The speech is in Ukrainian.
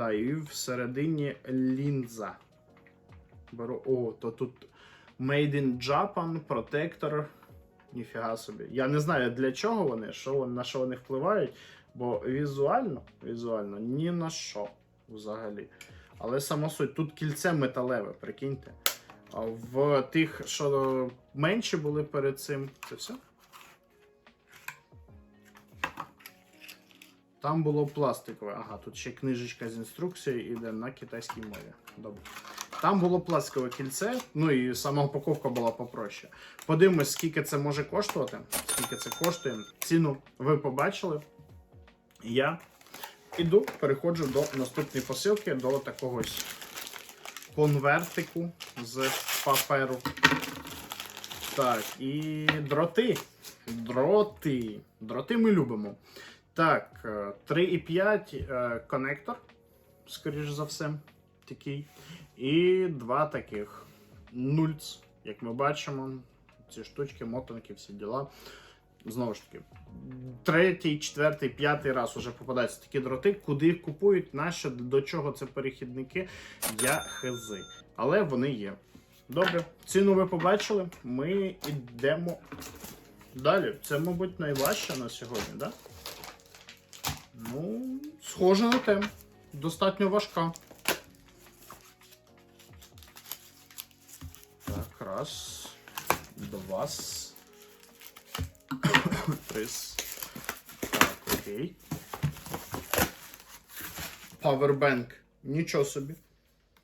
Да, і всередині лінза. Беру. О, то тут Made in Japan, протектор. Ніфіга собі. Я не знаю для чого вони, що, на що вони впливають, бо візуально, візуально ні на що взагалі. Але само суть, тут кільце металеве, прикиньте. В тих, що менші були перед цим, це все. Там було пластикове. Ага, тут ще книжечка з інструкцією іде на китайській мові. Добре. Там було пластикове кільце, ну і сама упаковка була попроще. Подивимось, скільки це може коштувати. Скільки це коштує. Ціну ви побачили. Я іду, переходжу до наступної посилки, до такого конвертику з паперу. Так, і дроти. Дроти. Дроти ми любимо. Так, е, 3,5 е, конектор, скоріш за все, такий. І два таких нульц, як ми бачимо. Ці штучки, мотанки, всі діла. Знову ж таки, третій, четвертий, п'ятий раз уже попадаються такі дроти. Куди їх купують, нащо, до чого це перехідники, я хези. Але вони є. Добре, ціну ви побачили. Ми йдемо далі. Це, мабуть, найважче на сьогодні, так? Да? Схоже на те. Достатньо важка. Так, раз, два, три. Так, окей. Powerbank. Нічого собі.